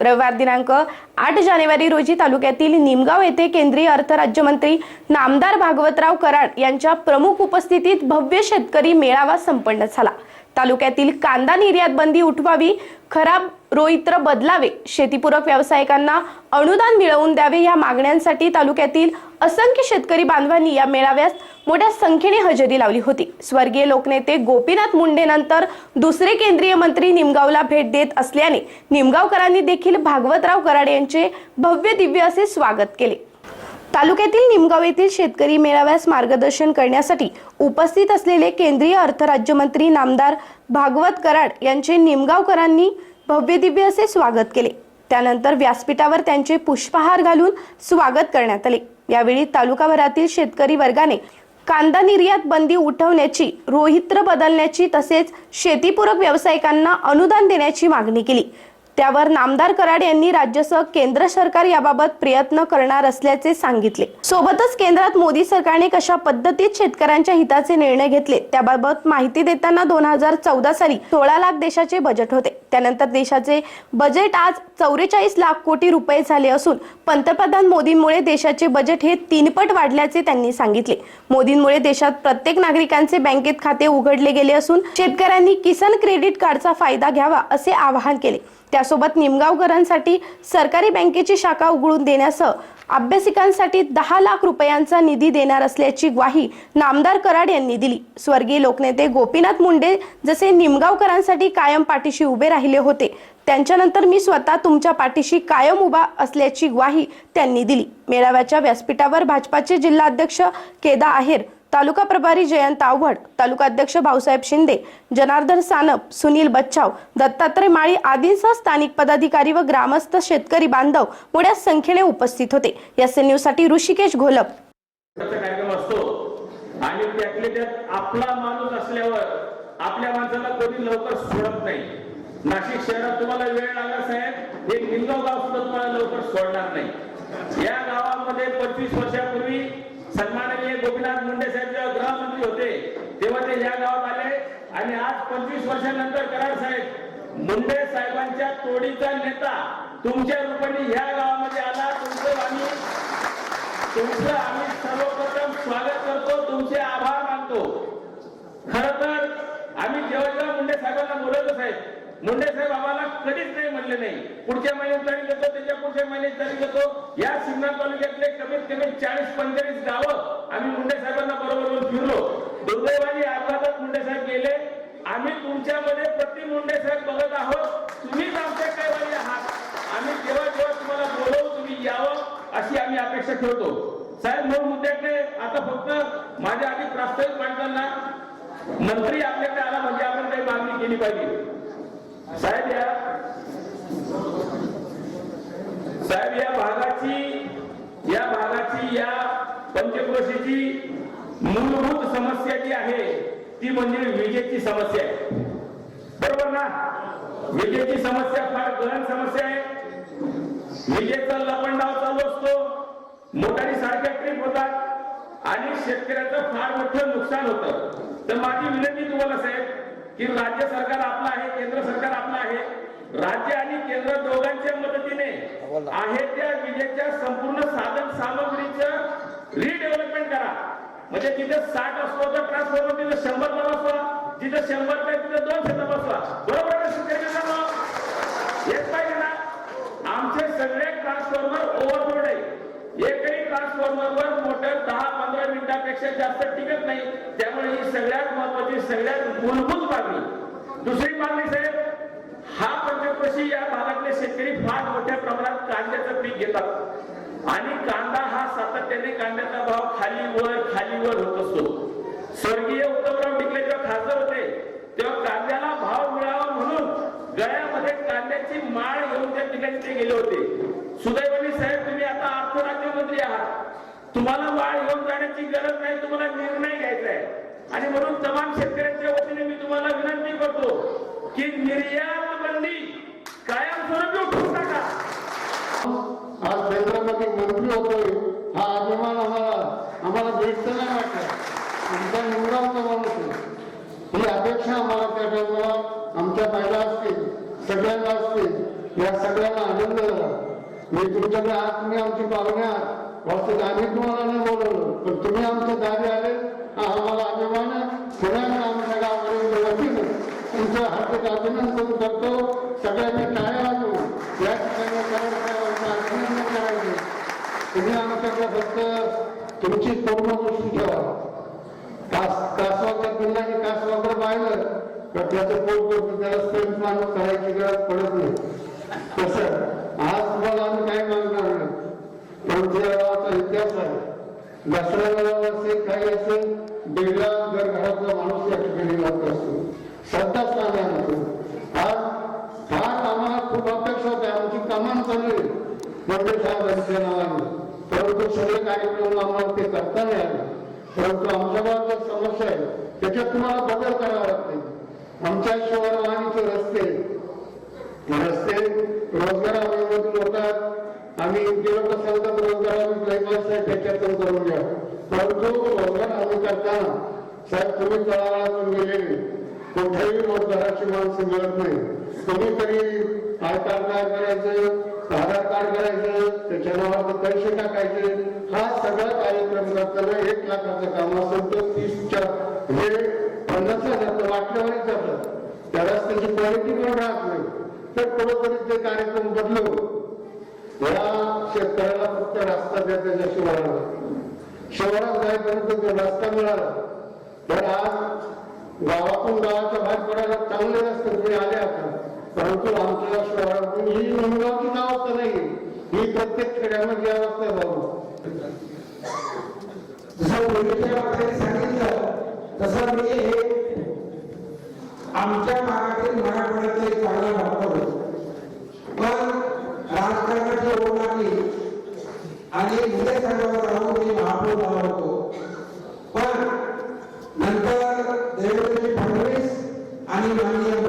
रविवार दिनांक आठ जानेवारी रोजी तालुक्यातील निमगाव येथे केंद्रीय अर्थ राज्यमंत्री नामदार भागवतराव कराड यांच्या प्रमुख उपस्थितीत भव्य शेतकरी मेळावा संपन्न झाला. तालुक्यातील कांदा निर्यात बंदी उठवावी खराब रोहित्र बदलावे शेतीपूरक व्यावसायिकांना अनुदान मिळवून द्यावे या मागण्यांसाठी तालुक्यातील असंख्य शेतकरी बांधवांनी या मेळाव्यास मोठ्या संख्येने हजेरी लावली होती. स्वर्गीय लोकनेते गोपीनाथ मुंडे नंतर दुसरे केंद्रीय मंत्री निमगावला भेट देत असल्याने निमगावकरांनी देखील भागवतराव कराड यांचे भव्य दिव्य असे स्वागत केले. तालुक्यातील निमगाव येथील शेतकरी मेळाव्यास मार्गदर्शन करण्यासाठी उपस्थित असलेले केंद्रीय अर्थराज्यमंत्री नामदार भागवत कराड यांचे निमगावकरांनी भव्य दिव्य असे स्वागत केले. त्यानंतर व्यासपीठावर त्यांचे पुष्पहार घालून स्वागत करण्यात आले. यावेळी तालुकाभरातील शेतकरी वर्गाने कांदा निर्यात बंदी उठवण्याची रोहित्र बदलण्याची तसेच शेतीपूरक व्यावसायिकांना अनुदान देण्याची मागणी केली. त्यावर नामदार कराड यांनी राज्यसह केंद्र सरकार याबाबत प्रयत्न करणार असल्याचे सांगितले. सोबतच केंद्रात मोदी सरकारने कशा पद्धतीत शेतकऱ्यांच्या हिताचे निर्णय घेतले त्याबाबत माहिती देताना दोन हजार चौदा साली सोळा लाख देशाचे बजेट होते. त्यानंतर देशाचे बजेट आज चौवेचाळीस लाख कोटी रुपये झाले असून पंतप्रधान मोदींमुळे देशाचे बजेट हे तीनपट वाढल्याचे त्यांनी सांगितले. मोदींमुळे देशात प्रत्येक नागरिकांचे बँकेत खाते उघडले गेले असून शेतकऱ्यांनी किसान क्रेडिट कार्डचा फायदा घ्यावा असे आवाहन केले. त्यासोबत निमगावकरांसाठी सरकारी बँकेची शाखा उघडून देण्यासह अभ्यासिकांसाठी दहा लाख रुपयांचा निधी देणार असल्याची ग्वाही नामदार कराड यांनी दिली. स्वर्गीय लोकनेते गोपीनाथ मुंडे जसे निमगावकरांसाठी कायम पाठीशी उभे राहिले होते त्यांच्यानंतर मी स्वतः तुमच्या पाठीशी कायम उभा असल्याची ग्वाही त्यांनी दिली. मेळाव्याच्या व्यासपीठावर भाजपाचे जिल्हाध्यक्ष केदा आहेर तालुका प्रभारी जयंत आवड तालुका अध्यक्ष भाऊसाहेब शिंदे जनार्दन सानप सुनील बच्चाव दत्तात्रय माळी आदींसह स्थानिक पदाधिकारी व ग्रामस्थ शेतकरी बांधव मोठ्या संख्येने उपस्थित होते. एस एन न्यूजसाठी ऋषिकेश घोलप आणि त्यातले त्यात आपला माणूस असल्यावर आपल्या माणसाला कोणी लवकर सोडत नाही. नाशिक शहरात तुम्हाला वेळ लागला साहेब हे निमगाव गाव सुद्धा तुम्हाला लवकर सोडणार नाही. या गावामध्ये पंचवीस वर्षापूर्वी सन्माननीय गोपीनाथ मुंडे साहेब जेव्हा गृहमंत्री होते तेव्हा ते या गावात आले. आणि आज पंचवीस वर्षानंतर कराड साहेब मुंडे साहेबांच्या तोडीचा नेता तुमच्या रूपाने ह्या गावामध्ये आला. तुमचं आम्ही तुमचं आम्ही सर्वप्रथम स्वागत करतो तुमचे आभार मानतो. खर तर आम्ही जेव्हा जेव्हा मुंडे साहेबांना बोलवतो साहेब मुंडे साहेब आम्हाला कधीच नाही म्हणले नाही. पुढच्या महिन्यात तारीख देतो त्याच्या पुढच्या महिन्यात तारीख देतो या सिग्नल तालुक्यातले कमीत कमी चाळीस पंचेचाळीस गावं आम्ही मुंडे साहेबांना बरोबर येऊन फिरलो. दुर्दैवानी अपघातात मुंडे साहेब गेले. आम्ही तुमच्यामध्ये प्रति मुंडे साहेब बघत आहोत. तुम्हीच आमच्या कैवारी आहात. आम्ही जेव्हा जेव्हा तुम्हाला बोलवू तुम्ही यावं अशी आम्ही अपेक्षा ठेवतो. साहेब मूळ मुद्द्याकडे आता फक्त माझ्या आधी प्रास्ताविक मांडताना मंत्री आपल्याकडे आला म्हणजे आपण काही मागणी केली पाहिजे. साहेब या साहेब या भागाची या भागाची या पंचक्रोशीची मूलभूत समस्या जी आहे ती म्हणजे विजेची समस्या आहे. बरोबर ना? विजेची समस्या फार गहन समस्या आहे. विजेचा लपंडाव चालू असतो. मोटारी सारख्या ट्रीप होतात. आणि शेतकऱ्याचं फार मोठं नुकसान होतं. तर माझी विनंती तुम्हाला साहेब की राज्य सरकार आपलं आहे केंद्र सरकार आपलं आहे. राज्य आणि केंद्र दोघांच्या मदतीने आहे त्या विजेच्या संपूर्ण साधन सामग्रीचं रिडेव्हलपमेंट करा. म्हणजे जिथे साठ असतो तर ट्रान्सफॉर्मर तिथे शंभर बसवा. जिथे शंभर आहे तिथे दोनशे बसवा. बरोबर? हेच पाहिजे ना. आमचे सगळे ट्रान्सफॉर्मर ओव्हरलोड आहे. एकही ट्रान्सफॉर्मरवर मोटर दहा पंधरा मिनिटापेक्षा जास्त टिकत नाही. त्यामुळे ही सगळ्यात महत्वाची सगळ्यात मूलभूत मागणी दुसरी मागणी साहेब हा पंचक्रोशी या भागातले शेतकरी फार मोठ्या प्रमाणात कांद्याचं पीक घेतात. आणि कांदा हा सातत्याने कांद्याचा भाव खाली वर खाली वर होत असतो. स्वर्गीय उत्तमराव टिकले जेव्हा खासदार होते तेव्हा कांद्याला भाव मिळावा म्हणून गळ्यामध्ये कांद्याची माळ घेऊन त्या ठिकाणी ते गेले होते. सुदैवानी साहेब तुम्ही आता अर्थ राज्यमंत्री आहात. तुम्हाला वाळ घेऊन जाण्याची गरज नाही तुम्हाला निर्णय घ्यायचा आहे. आणि म्हणून तमाम शेतकऱ्यांच्या वतीने मी तुम्हाला विनंती करतो की निर्यात बंदी कायमस्वरूपी उठवून टाका आज केंद्रामध्ये मंत्री होतोय हा अभिमान आम्हाला आम्हाला भेटतं नाही वाटत. आमचा निवडावचा माणूस ही अपेक्षा आम्हाला त्या टायमाला आमच्या बायला असतील सगळ्यांना असतील. या सगळ्यांना आनंद झाला. मी तुमच्याकडे आज तुम्ही आमची पाहुणे आहात. वास्तविक आम्ही तुम्हाला नाही बोलवलं? पण तुम्ही आमच्या दारी आले आम्हाला अभिमान आहे. पुण्याने आमच्या गावाकडे वतीनं तुमचं हार्दिक अभिनंदन करतो. सगळ्यांनी टाळ्या वाजवून. या ठिकाणी अभिनंदन करायचे. तुम्ही आमच्याकडे फक्त तुमची पूर्ण दृष्टी ठेवा. कास कासवाच्या पिल्लाने कासवाकडे पाहिलं तर त्याचं पोट करतो त्याला स्तनपान करायची गरज पडत नाही. तसं आज तुम्हाला आम्ही काय मागणार नाही आमच्या गावाचा इतिहास आहे. दसऱ्याला असेल काही असेल माणूस या ठिकाणी असतो. आज खूप अपेक्षा आमची म्हणजे साहेबांच्या नावाने. परंतु सगळे कार्यक्रम आम्हाला ते करता नाही आले. परंतु आमच्या समस्या आहे. त्याच्यात तुम्हाला बदल करावा लागते. आमच्या शहरवाणीचे रस्ते हे रस्ते रोजगारामधून होतात आम्ही गेलो लोक सांगतात रोजगार आम्ही प्लेबॉस आहे त्याच्यातून करून घ्या. परंतु रोजगार आम्ही करताना साहेब तुम्ही तळागाळातून गेलेले कुठेही रोजगाराची माणसं मिळत नाही. तुम्ही तरी आय कार्ड काय करायचं आधार कार्ड करायचं त्याच्या नावावर पैसे टाकायचे. हा सगळा कार्यक्रम करताना एक लाखाचं काम असेल तर तीसच्या हे पन्नास हजार वाटल्यावरच जातात त्यालाच त्याची क्वालिटी पण राहत नाही. तर कुठंतरी ते कार्यक्रम बदलू या शेतकऱ्याला फक्त रस्ता द्या त्याच्या शिवाराला शहरात जाईपर्यंत जो रस्ता मिळाला. तर आज गावातून गावाच्या बाहेर पडायला चांगले रस्ते तुम्ही आले आता. परंतु आमच्या शहरातून ही निमगावची अवस्था नाही ही प्रत्येक खेड्यामध्ये अवस्था आहे बाबा जसं पूर्वीच्या वक्त्यांनी सांगितलं तसं मी हे आमच्या भागातील मराठवाड्यातलं एक चांगला डॉक्टर होतो पण राजकारणाची ओढ लागली आणि मुले संघावर राहून मी महापौर झालो होतो पण नंतर देवेंद्रजी फडणवीस आणि माननीय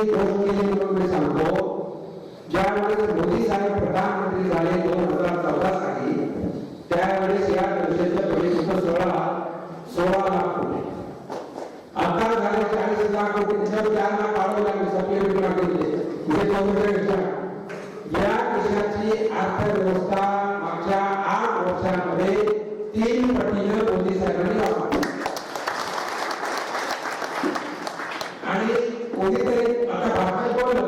बजेटची घोषणा केली म्हणून मी सांगतो ज्यावेळेस मोदी साहेब प्रधानमंत्री झाले दोन हजार चौदा साली त्यावेळेस या वर्षाचं बजेट सोळा सोळा लाख कोटी आता झाले चाळीस लाख कोटी त्याच्यावर चार लाख वाढवू लागले सप्लिमेंटरी मागितले म्हणजे चौदा या देशाची अर्थव्यवस्था मागच्या आठ वर्षांमध्ये तीन पटीनं मोदी साहेबांनी वापरली आणि कोणीतरी आता भारतात बोललं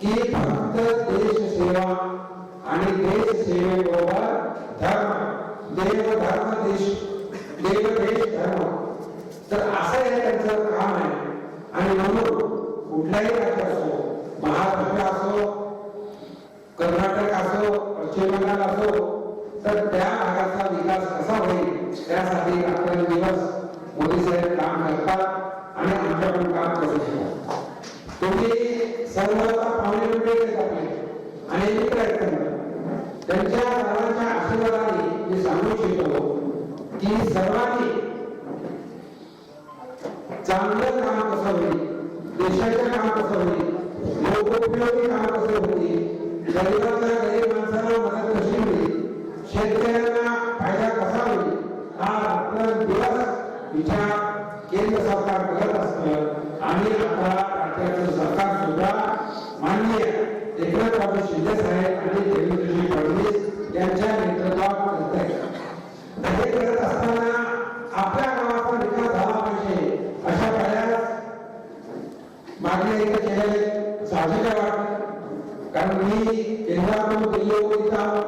की फक्त देश सेवा आणि देश सेवेबरोबर धर्म. देव धर्म देश. देव देश धर्म. तर असं हे त्यांचं काम आहे. आणि म्हणून कुठलाही राज्य असो महाराष्ट्र असो कर्नाटक असो पश्चिम बंगाल असो तर त्या भागाचा विकास कसा होईल त्यासाठी रात्रंदिवस मोदी साहेब काम करतात आणि आमच्याकडून काम करू शकतात तुम्ही सर्व पाहुणे मंडळी आहेत आपले आणि मित्र आहेत त्यांना. त्यांच्या सर्वांच्या आशीर्वादाने मी सांगू इच्छितो की सर्व एकनाथराव शिंदे साहेब आणि देवेंद्रजी फडणवीस यांच्या नेतृत्वात करत आहे तर हे करत असताना आपल्या गावाचा विकास झाला पाहिजे अशा बऱ्याच मागण्या इथे केलेल्या साहजिक आहे वाटतं कारण मी केंद्राकडून दिल्लीवर इथं आलो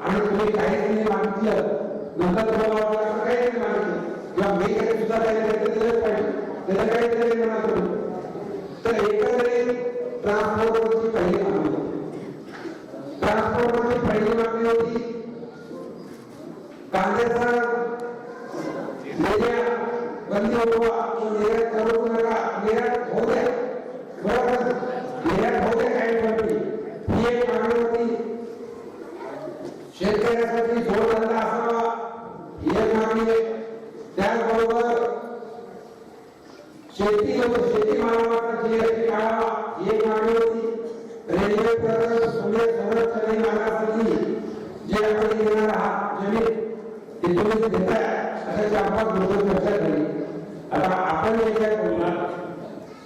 आणि तुम्ही काहीच नाही मागितलं नंतर तुम्हाला वाटलं असं काही नाही मागितलं किंवा मी काही सुद्धा काही काहीतरी दिलंच पाहिजे त्याला काहीतरी म्हणा तुम्ही तर एकंदरीत ट्रान्सपोर्टवरची पहिली मागणी होती ट्रान्सपोर्टवरची पहिली मागणी होती कांद्याचा निर्यात बंदी होवा निर्यात करू नका निर्यात होऊ द्या बरोबर निर्यात होऊ द्या काही बंदी ही एक शेतकऱ्यासाठी जोडधंदा असावा ही एक मागणी आहे त्याचबरोबर शेती जीएसटी काढावा ही एक मागणी होती रेल्वे प्रकल्प संरक्षण जे आपण आहात जमीन ते तुम्ही अशा चार पाच चर्चा झाली आता आपण जे काय बोलणार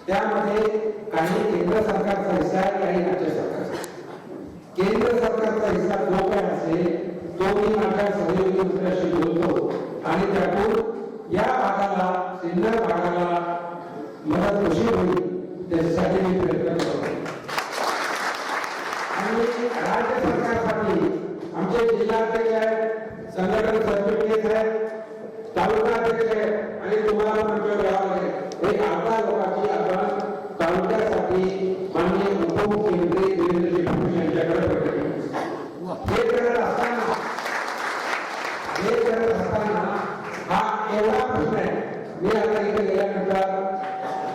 त्यामध्ये काही केंद्र सरकारचा हिस्सा आहे काही राज्य सरकारचा. केंद्र सरकारचा हिस्सा जो काय असेल तो मी माझ्या सहयोगी मित्राशी बोलतो आणि त्यातून या भागाला सिन्नर भागाला आता लोकांची आपण तालुक्यासाठी उपमुख्यमंत्री देवेंद्रजी फडणवीस यांच्याकडे हे करत असताना हे करत असताना हा एवढा प्रश्न आहे. मी आता इथे गेल्यानंतर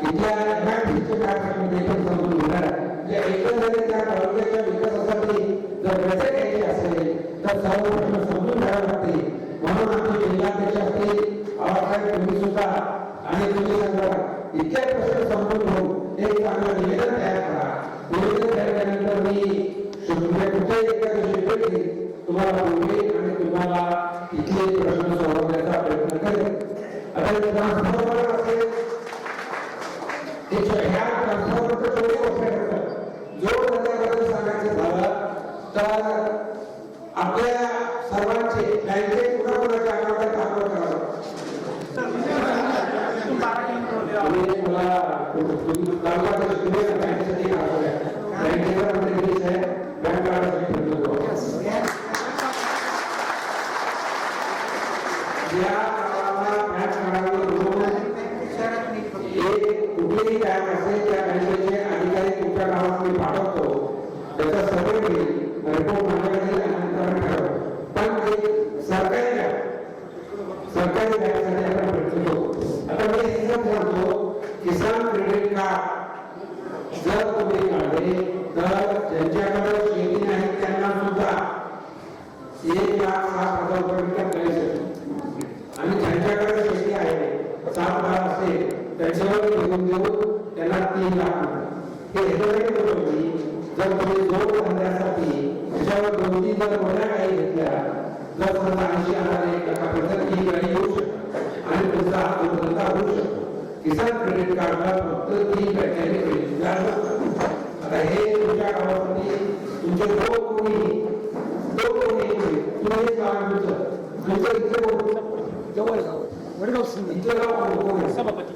इथल्या ह्या काय प्रश्न समजून घेणार आहे. एकंदरीत त्या तालुक्याच्या विकासासाठी जर रजे असेल तर सर्व प्रश्न समजून घ्यावे लागते म्हणून आमचे जिल्हाध्यक्ष असतील आवासाहेब तुम्ही सुद्धा आणि तुम्ही सांगा इतक्या प्रश्न संपून घेऊन एक चांगलं निवेदन तयार करा. निवेदन तयार केल्यानंतर मी कुठे कुठेही भेटली तुम्हाला आणि तुम्हाला इथले प्रश्न सोडवण्याचा प्रयत्न करेन. आता ट्रान्सफॉर्मर असेल ह्या जो त्याच्याबद्दल सांगायचं झालं तर आपल्या सर्वांचे बँकेत कुणाकुणाच्या अकाउंटात ट्रान्सफर करावं तुम्ही मला तुम्ही तालुका तुम्ही बँकेसाठी काढतोय बँकेचा म्हणजे आहे बँक कार्डासाठी ठरवतो या गावाला बँक कार्डावर कुठेही कुठलीही असेल त्या बँकेचे अधिकारी तुमच्या गावात मी पाठवतो. त्याचा सर्वे रिपोर्ट देऊन त्यांना तीन लाख मिळतात हे मी जर तुम्ही जोड धंद्यासाठी त्याच्यावर दोन तीन जर मोठ्या गाई घेतल्या जर समजा ऐंशी हजार एक लाखापर्यंत ती गाडी येऊ शकते आणि तुमचा हा जोडधंदा होऊ शकतो. किसान क्रेडिट कार्डला फक्त तीन टक्क्याने क्रेडिट कार्ड असतं. आता हे तुमच्या गावासाठी तुमचे दोन कोणी दोन कोणी तुम्ही आहे तुमचं तुमचं इथे जवळ गाव. वडगाव इथलं गाव? सभापती.